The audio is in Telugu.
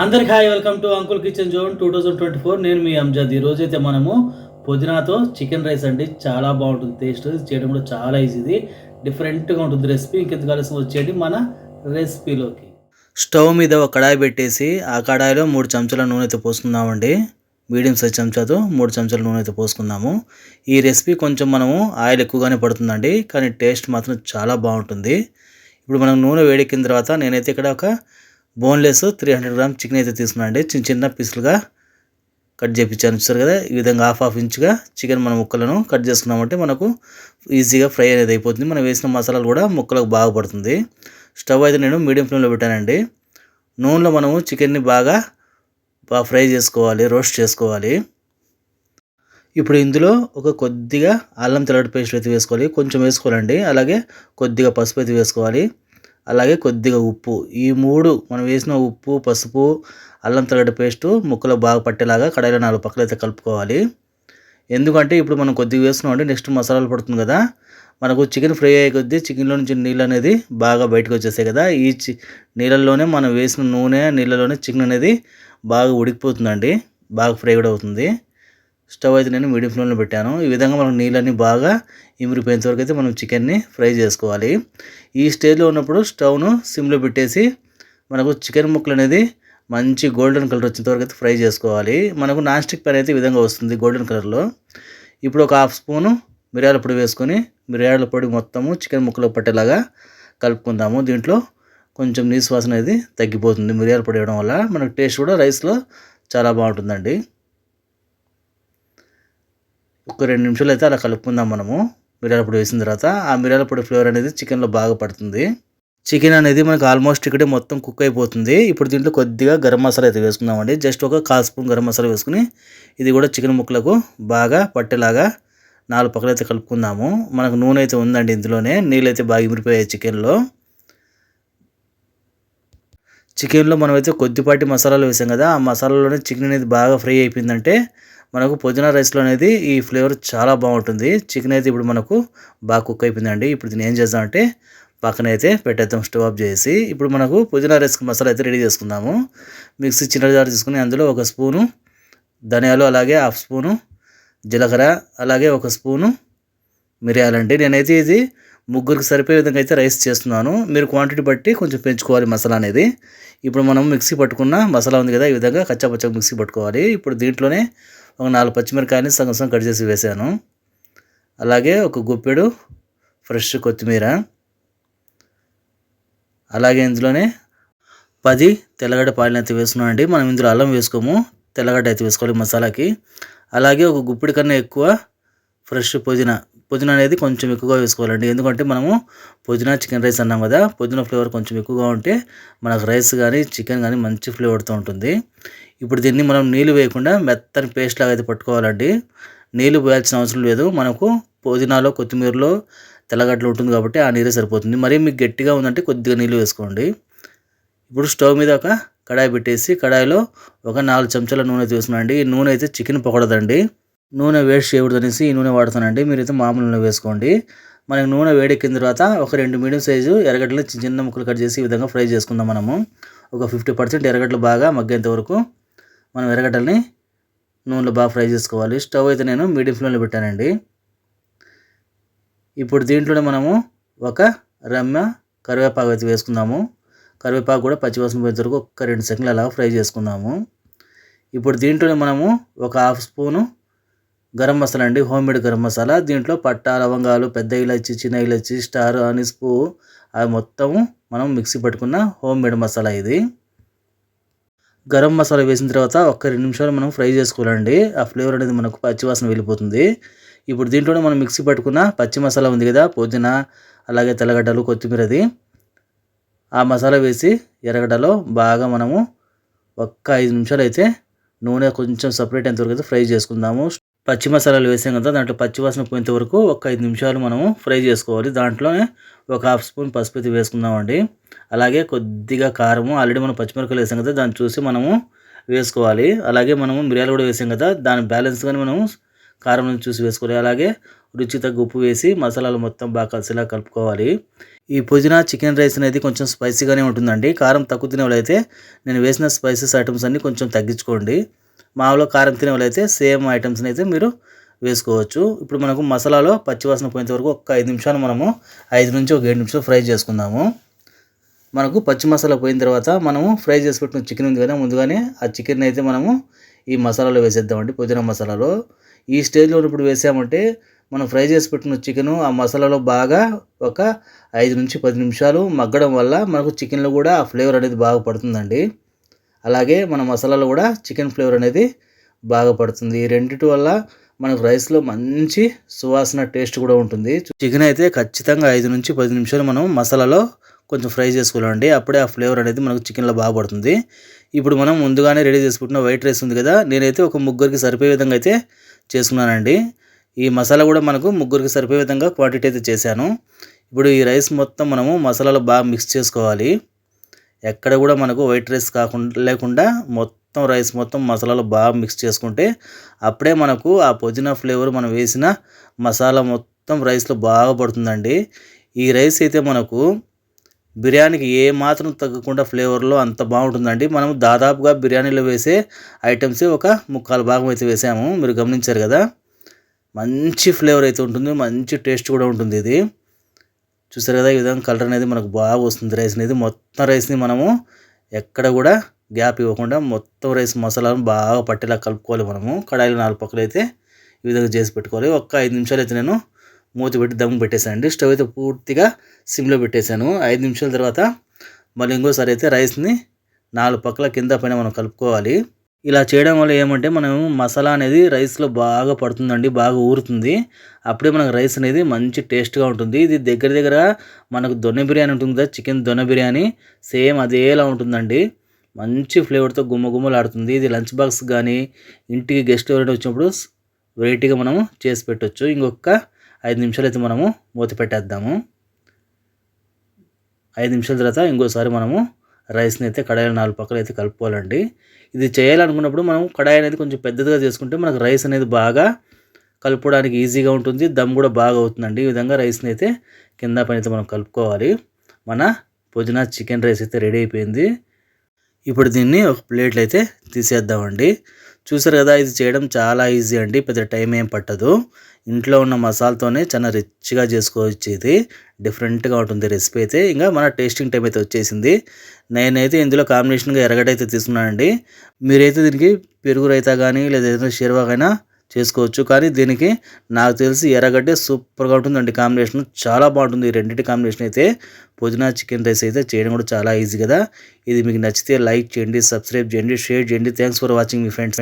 అందరికి hi welcome to uncle kitchen zone two thousand twenty four నేను మీ అంజాద్. ఈరోజైతే మనము పుదీనాతో చికెన్ రైస్ అండి. చాలా బాగుంటుంది టేస్ట్ చేయడం కూడా చాలా ఈజీది. డిఫరెంట్గా ఉంటుంది రెసిపీ. ఇంకెంత కలిసి వచ్చేయండి మన రెసిపీలోకి. స్టవ్ మీద ఒక కడాయి పెట్టేసి ఆ కడాయిలో మూడు చెంచాల నూనె అయితే పోసుకుందామండి. మీడియం సైజ్ చెంచాతో మూడు చెంచాల నూనె అయితే పోసుకుందాము. ఈ రెసిపీ కొంచెం మనము ఆయిల్ ఎక్కువగానే పడుతుందండి కానీ టేస్ట్ మాత్రం చాలా బాగుంటుంది. ఇప్పుడు మనం నూనె వేడెక్కిన తర్వాత నేనైతే ఇక్కడ ఒక boneless three hundred gram chicken అయితే తీసుకున్నాను అండి చిన్న చిన్న పీసులుగా కట్ చేయించాను చూస్తారు కదా? ఈ విధంగా హాఫ్ హాఫ్ ఇంచుగా చికెన్ మన ముక్కలను కట్ చేసుకున్నామంటే మనకు ఈజీగా ఫ్రై అనేది అయిపోతుంది. మనం వేసిన మసాలాలు కూడా ముక్కలకు బాగా పడుతుంది. స్టవ్ అయితే నేను మీడియం ఫ్లేమ్లో పెట్టానండి. నూనెలో మనము చికెన్ని బాగా బాగా ఫ్రై చేసుకోవాలి రోస్ట్ చేసుకోవాలి. ఇప్పుడు ఇందులో ఒక కొద్దిగా అల్లం తెల్లటి పేస్ట్ అయితే వేసుకోవాలి. కొంచెం వేసుకోవాలండి. అలాగే కొద్దిగా పసుపు అయితే వేసుకోవాలి. అలాగే కొద్దిగా ఉప్పు. ఈ మూడు మనం వేసిన ఉప్పు పసుపు అల్లం తెల్లటి పేస్టు ముక్కలో బాగా పట్టేలాగా కడాయిలో నాలుగు పక్కలు అయితే కలుపుకోవాలి. ఎందుకంటే ఇప్పుడు మనం కొద్దిగా వేసుకున్నామంటే నెక్స్ట్ మసాలాలు పడుతుంది కదా. మనకు చికెన్ ఫ్రై అయ్యే కొద్దీ చికెన్లో నుంచి నీళ్ళు అనేది బాగా బయటకు వచ్చేసాయి కదా. ఈ చి నీళ్ళల్లోనే మనం వేసిన నూనె నీళ్ళలోనే చికెన్ అనేది బాగా ఉడికిపోతుందండి. బాగా ఫ్రై కూడా అవుతుంది. స్టవ్ అయితే నేను మీడియం ఫ్లేమ్లో పెట్టాను. ఈ విధంగా మనం నీళ్ళని బాగా ఇమిరిపోయేంత వరకు అయితే మనం చికెన్ని ఫ్రై చేసుకోవాలి. ఈ స్టేజ్లో ఉన్నప్పుడు స్టవ్ను సిమ్లో పెట్టేసి మనకు చికెన్ ముక్కలు అనేది మంచి గోల్డెన్ కలర్ వచ్చేంత వరకు అయితే ఫ్రై చేసుకోవాలి. మనకు నాన్ స్టిక్ పైన అయితే ఈ విధంగా వస్తుంది గోల్డెన్ కలర్లో. ఇప్పుడు ఒక హాఫ్ స్పూను మిరియాల పొడి వేసుకొని మిరియాల పొడి మొత్తము చికెన్ ముక్కలో పట్టేలాగా కలుపుకుందాము. దీంట్లో కొంచెం నీసు వాసన అనేది తగ్గిపోతుంది మిరియాల పొడి వేయడం వల్ల. మనకు టేస్ట్ కూడా రైస్లో చాలా బాగుంటుందండి. ఒక రెండు నిమిషాలు అయితే అలా కలుపుకుందాం మనము. మిరియాల పొడి వేసిన తర్వాత ఆ మిరియాల పొడి ఫ్లేవర్ అనేది చికెన్లో బాగా పడుతుంది. చికెన్ అనేది మనకు ఆల్మోస్ట్ ఇక్కడే మొత్తం కుక్ అయిపోతుంది. ఇప్పుడు దీంట్లో కొద్దిగా గరం మసాలా అయితే వేసుకుందామండి. జస్ట్ ఒక కాల్ స్పూన్ గరం మసాలా వేసుకుని ఇది కూడా చికెన్ ముక్కలకు బాగా పట్టేలాగా నాలుగు పక్కలు అయితే కలుపుకుందాము. మనకు నూనె అయితే ఉందండి ఇందులోనే. నీళ్ళు అయితే బాగా ఇమిరిపోయాయి చికెన్లో. చికెన్లో మనమైతే కొద్దిపాటి మసాలాలు వేసాం కదా. ఆ మసాలాలోనే చికెన్ అనేది బాగా ఫ్రై అయిపోయిందంటే మనకు పుదీనా రైస్లో అనేది ఈ ఫ్లేవర్ చాలా బాగుంటుంది. చికెన్ అయితే ఇప్పుడు మనకు బాగా కుక్ అయిపోయిందండి. ఇప్పుడు దీన్ని ఏం చేద్దామంటే పక్కన అయితే పెట్టేద్దాం స్టవ్ ఆఫ్ చేసి. ఇప్పుడు మనకు పుదీనా రైస్ మసాలా అయితే రెడీ చేసుకుందాము. మిక్సీ చిన్న జార్ తీసుకుని అందులో ఒక స్పూను ధనియాలు అలాగే హాఫ్ స్పూను జీలకర్ర అలాగే ఒక స్పూను మిరియాలండి నేనైతే ఇది ముగ్గురికి సరిపోయే విధంగా అయితే రైస్ చేస్తున్నాను. మీరు క్వాంటిటీ బట్టి కొంచెం పెంచుకోవాలి మసాలా అనేది. ఇప్పుడు మనం మిక్సీ పట్టుకున్న మసాలా ఉంది కదా ఈ విధంగా కచ్చా పచ్చగా మిక్సీ పట్టుకోవాలి. ఇప్పుడు దీంట్లోనే ఒక నాలుగు పచ్చిమిరకాయని సగం సగం కట్ చేసి వేసాను అలాగే ఒక గుప్పెడు ఫ్రెష్ కొత్తిమీర అలాగే ఇందులోనే పది తెల్లగడ్డ పాయలు అయితే వేసుకున్నాం అండి మనం ఇందులో అల్లం వేసుకోము తెల్లగడ్డ అయితే వేసుకోవాలి మసాలాకి. అలాగే ఒక గుప్పిడి కన్నా ఎక్కువ ఫ్రెష్ పుదీనా పుదీనా అనేది కొంచెం ఎక్కువగా వేసుకోవాలండి. ఎందుకంటే మనము పుదీనా చికెన్ రైస్ అన్నాం కదా పుదీనా ఫ్లేవర్ కొంచెం ఎక్కువగా ఉంటే మనకు రైస్ కానీ చికెన్ కానీ మంచి ఫ్లేవర్తో ఉంటుంది. ఇప్పుడు దీన్ని మనం నీళ్ళు వేయకుండా మెత్తని పేస్ట్ లాగా అయితే పట్టుకోవాలండి. నీళ్ళు పోయాల్సిన అవసరం లేదు. మనకు పుదీనాలో కొత్తిమీరలో తెల్లగడ్డలు ఉంటుంది కాబట్టి ఆ నీరే సరిపోతుంది. మరి మీకు గట్టిగా ఉందంటే కొద్దిగా నీళ్ళు వేసుకోండి. ఇప్పుడు స్టవ్ మీద ఒక కడాయి పెట్టేసి కడాయిలో ఒక నాలుగు చెంచాల నూనె తీసుకున్నాండి ఈ నూనె అయితే చికెన్ పొగడదండి. నూనె వేస్ట్ చేయకూడదు అనేసి ఈ నూనె వాడుతానండి. మీరైతే మామూలు నూనె వేసుకోండి. మనకి నూనె వేడెక్కిన తర్వాత ఒక రెండు మీడియం సైజు ఎర్రగడ్డలు చిన్న చిన్న ముక్కలు కట్ చేసి ఈ విధంగా ఫ్రై చేసుకుందాం మనము. ఒక ఫిఫ్టీ పర్సెంట్ ఎర్రగడ్డలు బాగా మగ్గేంత వరకు మనం ఎర్రగడ్డల్ని నూనెలో బాగా ఫ్రై చేసుకోవాలి. స్టవ్ అయితే నేను మీడియం ఫ్లేమ్లో పెట్టానండి. ఇప్పుడు దీంట్లోనే మనము ఒక రమ్మ కరివేపాకు అయితే వేసుకుందాము. కరివేపాకు కూడా పచ్చివాసన పోయేంత వరకు ఒక రెండు సెకండ్లు అలా ఫ్రై చేసుకుందాము. ఇప్పుడు దీంట్లోనే మనము ఒక హాఫ్ స్పూను గరం మసాలా అండి. Home made garam masala. దీంట్లో పట్టా లవంగాలు పెద్ద ఇలాచి చిన్న ఇలాచి స్టార్ అనిస్ పువ్వు అవి మొత్తము మనం మిక్సీ పట్టుకున్న హోమ్ మేడ్ మసాలా ఇది. గరం మసాలా వేసిన తర్వాత ఒక్క రెండు నిమిషాలు మనం ఫ్రై చేసుకోవాలండి. ఆ ఫ్లేవర్ అనేది మనకు పచ్చివాసన వెళ్ళిపోతుంది. ఇప్పుడు దీంట్లోనే మనం మిక్సీ పట్టుకున్న పచ్చి మసాలా ఉంది కదా పుదీనా అలాగే తెల్లగడ్డలు కొత్తిమీరది ఆ మసాలా వేసి ఎర్రగడ్డలో బాగా మనము ఒక్క ఐదు నిమిషాలు అయితే నూనె కొంచెం సపరేట్ అయిన అయితే ఫ్రై చేసుకుందాము. పచ్చి మసాలాలు వేసాం కదా దాంట్లో పచ్చివాసన పోయేంత వరకు ఒక ఐదు నిమిషాలు మనము ఫ్రై చేసుకోవాలి. దాంట్లోనే ఒక హాఫ్ స్పూన్ పసుపు అయితే వేసుకుందామండి. అలాగే కొద్దిగా కారము ఆల్రెడీ మనం పచ్చిమిరపకాయలు వేసాం కదా దాన్ని చూసి మనము వేసుకోవాలి. అలాగే మనము మిరియాలు కూడా వేసాం కదా దాని బ్యాలెన్స్గానే మనము కారం చూసి వేసుకోవాలి. అలాగే రుచి తగ్గ ఉప్పు వేసి మసాలాలు మొత్తం బాగా కలిసిలా కలుపుకోవాలి. ఈ పుదీనా చికెన్ రైస్ అనేది కొంచెం స్పైసీగానే ఉంటుందండి. కారం తక్కువ తినే అయితే నేను వేసిన స్పైసెస్ ఐటమ్స్ అన్ని కొంచెం తగ్గించుకోండి. మామూలుగా కారం తినే వాళ్ళైతే సేమ్ ఐటమ్స్ని అయితే మీరు వేసుకోవచ్చు. ఇప్పుడు మనకు మసాలాలో పచ్చివాసన పోయేంత వరకు ఒక ఐదు నిమిషాలు మనము ఐదు నుంచి ఒక ఏడు నిమిషాలు ఫ్రై చేసుకుందాము. మనకు పచ్చి మసాలా పోయిన తర్వాత మనము ఫ్రై చేసి పెట్టిన చికెన్ ఉంది కదా ముందుగానే ఆ చికెన్ అయితే మనము ఈ మసాలాలో వేసేద్దామండి పుదీనా మసాలాలో. ఈ స్టేజ్లో ఇప్పుడు వేసామంటే మనం ఫ్రై చేసి పెట్టిన చికెన్ ఆ మసాలాలో బాగా ఒక ఐదు నుంచి పది నిమిషాలు మగ్గడం వల్ల మనకు చికెన్లో కూడా ఆ ఫ్లేవర్ అనేది బాగా పడుతుందండి. అలాగే మన మసాలాలో కూడా చికెన్ ఫ్లేవర్ అనేది బాగా పడుతుంది. ఈ రెండింటి వల్ల మనకు రైస్లో మంచి సువాసన టేస్ట్ కూడా ఉంటుంది. చికెన్ అయితే ఖచ్చితంగా ఐదు నుంచి పది నిమిషాలు మనం మసాలాలో కొంచెం ఫ్రై చేసుకోవాలండి. అప్పుడే ఆ ఫ్లేవర్ అనేది మనకు చికెన్లో బాగా పడుతుంది. ఇప్పుడు మనం ముందుగానే రెడీ చేసుకుంటున్న వైట్ రైస్ ఉంది కదా నేనైతే ఒక ముగ్గురికి సరిపోయే విధంగా అయితే చేసుకున్నానండి. ఈ మసాలా కూడా మనకు ముగ్గురికి సరిపోయే విధంగా క్వాంటిటీ అయితే చేశాను. ఇప్పుడు ఈ రైస్ మొత్తం మనము మసాలాలో బాగా మిక్స్ చేసుకోవాలి. ఎక్కడ కూడా మనకు వైట్ రైస్ కాకుండా లేకుండా మొత్తం రైస్ మొత్తం మసాలాలు బాగా మిక్స్ చేసుకుంటే అప్పుడే మనకు ఆ పుదీనా ఫ్లేవర్ మనం వేసిన మసాలా మొత్తం రైస్లో బాగా పడుతుందండి. ఈ రైస్ అయితే మనకు బిర్యానీకి ఏ మాత్రం తగ్గకుండా ఫ్లేవర్లో అంత బాగుంటుందండి. మనం దాదాపుగా బిర్యానీలో వేసే ఐటమ్సే ఒక ముక్కాలు భాగం అయితే వేసాము. మీరు గమనించారు కదా? మంచి ఫ్లేవర్ అయితే ఉంటుంది మంచి టేస్ట్ కూడా ఉంటుంది ఇది. చూసారు కదా ఈ విధంగా కలర్ అనేది మనకు బాగా వస్తుంది. రైస్ అనేది మొత్తం రైస్ని మనము ఎక్కడ కూడా గ్యాప్ ఇవ్వకుండా మొత్తం రైస్ మసాలాను బాగా పట్టేలా కలుపుకోవాలి మనము. కడాయిలు నాలుగు పక్కలు అయితే ఈ విధంగా చేసి పెట్టుకోవాలి. ఒక్క ఐదు నిమిషాలు అయితే నేను మూత పెట్టి దమ్ము పెట్టేశాను అండి స్టవ్ అయితే పూర్తిగా సిమ్లో పెట్టేశాను. ఐదు నిమిషాల తర్వాత మళ్ళీ ఇంకోసారి అయితే రైస్ని నాలుగు పక్కల కింద పైన మనం కలుపుకోవాలి. ఇలా చేయడం వల్ల ఏమంటే మనం మసాలా అనేది రైస్లో బాగా పడుతుందండి బాగా ఊరుతుంది. అప్పుడే మనకు రైస్ అనేది మంచి టేస్ట్గా ఉంటుంది. ఇది దగ్గర దగ్గర మనకు దొన్నె బిర్యానీ ఉంటుంది కదా చికెన్ దొన్నె బిర్యానీ సేమ్ అదేలా ఉంటుందండి. మంచి ఫ్లేవర్తో గుమ్మగుమ్మలాడుతుంది ఇది లంచ్ బాక్స్ కానీ ఇంటికి గెస్ట్ ఎవరైనా వచ్చినప్పుడు వెరైటీగా మనము చేసి పెట్టవచ్చు ఇంకొక ఐదు నిమిషాలు అయితే మనము మూత పెట్టేద్దాము. ఐదు నిమిషాల తర్వాత ఇంకోసారి మనము రైస్ని అయితే కడాయిలో నాలుగు పక్కలు అయితే కలుపుకోవాలండి. ఇది చేయాలనుకున్నప్పుడు మనం కడాయి అనేది కొంచెం పెద్దదిగా చేసుకుంటే మనకు రైస్ అనేది బాగా కలుపుకోవడానికి ఈజీగా ఉంటుంది. దమ్ కూడా బాగా అవుతుందండి. ఈ విధంగా రైస్ని అయితే కింద పైన అయితే మనం కలుపుకోవాలి. మన పుదీనా చికెన్ రైస్ అయితే రెడీ అయిపోయింది. ఇప్పుడు దీన్ని ఒక ప్లేట్లో అయితే తీసేద్దామండి. చూసారు కదా ఇది చేయడం చాలా ఈజీ అండి పెద్ద టైం ఏం పట్టదు. ఇంట్లో ఉన్న మసాలాతోనే చాలా రిచ్గా చేసుకోవచ్చు ఇది డిఫరెంట్గా ఉంటుంది రెసిపీ అయితే. ఇంకా మన టేస్టింగ్ టైం అయితే వచ్చేసింది. నేనైతే ఇందులో కాంబినేషన్గా ఎరగడైతే అయితే తీసుకున్నానండి. మీరైతే దీనికి పెరుగు రైతా కానీ లేదా ఏదైనా షేర్వాగైనా చేసుకోవచ్చు. కానీ దీనికి నాకు తెలిసి ఎర్రగడ్డ సూపర్గా ఉంటుందండి కాంబినేషన్. చాలా బాగుంటుంది ఈ రెండింటి కాంబినేషన్ అయితే. పుదీనా చికెన్ రైస్ అయితే చేయడం కూడా చాలా ఈజీ కదా. ఇది మీకు నచ్చితే లైక్ చేయండి సబ్స్క్రైబ్ చేయండి షేర్ చేయండి. థ్యాంక్స్ ఫర్ వాచింగ్ మీ ఫ్రెండ్స్.